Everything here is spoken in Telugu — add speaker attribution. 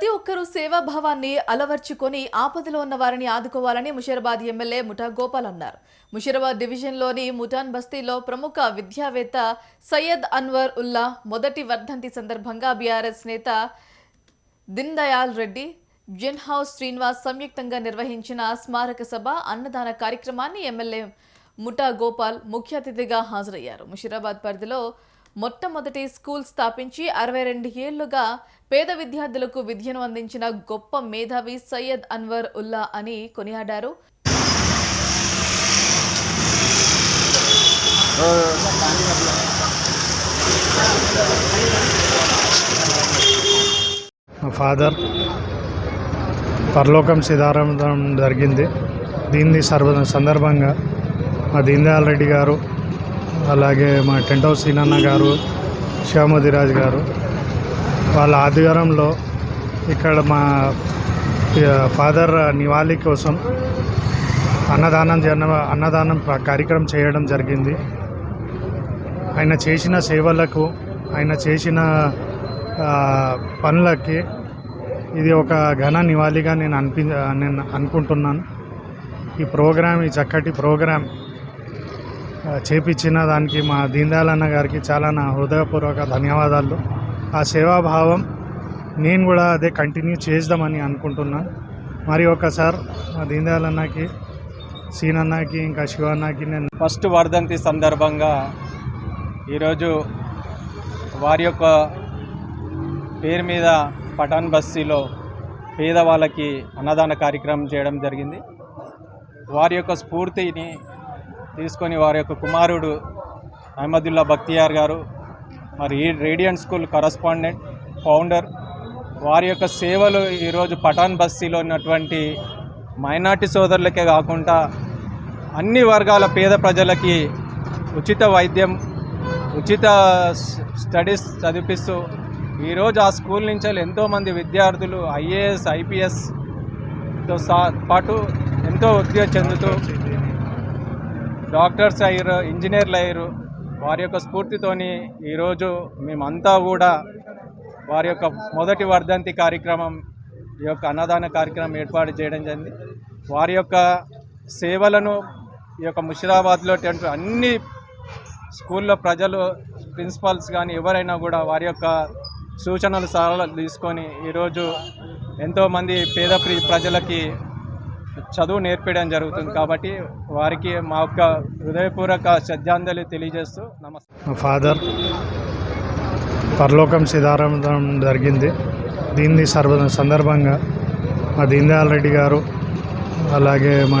Speaker 1: ప్రతి ఒక్కరూ సేవాభావాన్ని అలవర్చుకొని ఆపదలో ఉన్న వారిని ఆదుకోవాలని ముషీరాబాద్ ఎమ్మెల్యే ముఠా గోపాల్ అన్నారు. ముషీరాబాద్ డివిజన్లోని ముఠాన్ బస్తీలో ప్రముఖ విద్యావేత్త సయ్యద్ అన్వర్ ఉల్లా మొదటి వర్ధంతి సందర్భంగా బీఆర్ఎస్ నేత దిన్ దయాల్ రెడ్డి జెన్ హౌస్ శ్రీనివాస్ సంయుక్తంగా నిర్వహించిన స్మారక సభ అన్నదాన కార్యక్రమాన్ని ఎమ్మెల్యే ముఠా గోపాల్ ముఖ్య అతిథిగా హాజరయ్యారు. ముషీరాబాద్ పరిధిలో మొట్టమొదటి స్కూల్ స్థాపించి అరవై రెండు ఏళ్ళుగా పేద విద్యార్థులకు విద్యను అందించిన గొప్ప మేధావి సయ్యద్ అన్వర్ ఉల్లా అని కొనియాడారు.
Speaker 2: మా ఫాదర్ పరలోకం సిదారం జరిగింది. దీన్ని సర్వ సందర్భంగా మా దీన్దయాల్ రెడ్డి గారు అలాగే మా టెంట్ హౌస్ సీనన్న గారు శ్యామోదిరాజ్ గారు వాళ్ళ ఆధ్వర్యంలో ఇక్కడ మా ఫాదర్ నివాళి కోసం అన్నదానం జన అన్నదానం కార్యక్రమం చేయడం జరిగింది. ఆయన చేసిన సేవలకు ఆయన చేసిన పనులకి ఇది ఒక ఘన నివాళిగా నేను అనిపి నేను అనుకుంటున్నాను. ఈ ప్రోగ్రాం ఈ చక్కటి ప్రోగ్రాం చేపించిన దానికి మా దీనదయాల్ అన్న గారికి చాలా నా హృదయపూర్వక ధన్యవాదాలు. ఆ సేవాభావం నేను కూడా అదే కంటిన్యూ చేద్దామని అనుకుంటున్నాను మరి ఒకసారి మా దీనదయాల్ అన్నకి సీన్ అన్నకి ఇంకా శివ అన్నకి నేను
Speaker 3: ఫస్ట్ వర్ధంతి సందర్భంగా ఈరోజు వారి యొక్క పేరు మీద పఠాన్ బస్తీలో పేదవాళ్ళకి అన్నదాన కార్యక్రమం చేయడం జరిగింది. వారి యొక్క స్ఫూర్తిని తీసుకొని వారి యొక్క కుమారుడు అహ్మదుల్లా బక్తియార్ గారు మరి ఈ రేడియంట్ స్కూల్ కరస్పాండెంట్ ఫౌండర్ వారి యొక్క సేవలు ఈరోజు పఠాన్ బస్తీలో ఉన్నటువంటి మైనార్టీ సోదరులకే కాకుండా అన్ని వర్గాల పేద ప్రజలకి ఉచిత వైద్యం ఉచిత స్- స్టడీస్ చదివిస్తూ ఈరోజు ఆ స్కూల్ నుంచి వెళ్ళి ఎంతోమంది విద్యార్థులు ఐఏఎస్ ఐపీఎస్తో సా పాటు ఎంతో ఉద్యోగ చెందుతూ డాక్టర్స్ అయ్యారు ఇంజనీర్లు అయ్యారు. వారి యొక్క స్ఫూర్తితోని ఈరోజు మేమంతా కూడా వారి యొక్క మొదటి వర్ధంతి కార్యక్రమం ఈ యొక్క అన్నదాన కార్యక్రమం ఏర్పాటు చేయడం జరిగింది. వారి యొక్క సేవలను ఈ యొక్క ముషిరాబాద్లో అన్ని స్కూల్లో ప్రజలు ప్రిన్సిపాల్స్ కానీ ఎవరైనా కూడా వారి యొక్క సూచనలు సలహాలు తీసుకొని ఈరోజు ఎంతోమంది పేద ప్రి- ప్రజలకి చదువు నేర్పించడం జరుగుతుంది కాబట్టి వారికి మా యొక్క హృదయపూర్వక శ్రద్ధాంజలి తెలియజేస్తూ నమస్తే
Speaker 2: ఫాదర్ పరలోకం సిధారం జరిగింది. దీన్ని సర్వ సందర్భంగా మా దీన్దయాల్ రెడ్డి గారు అలాగే మా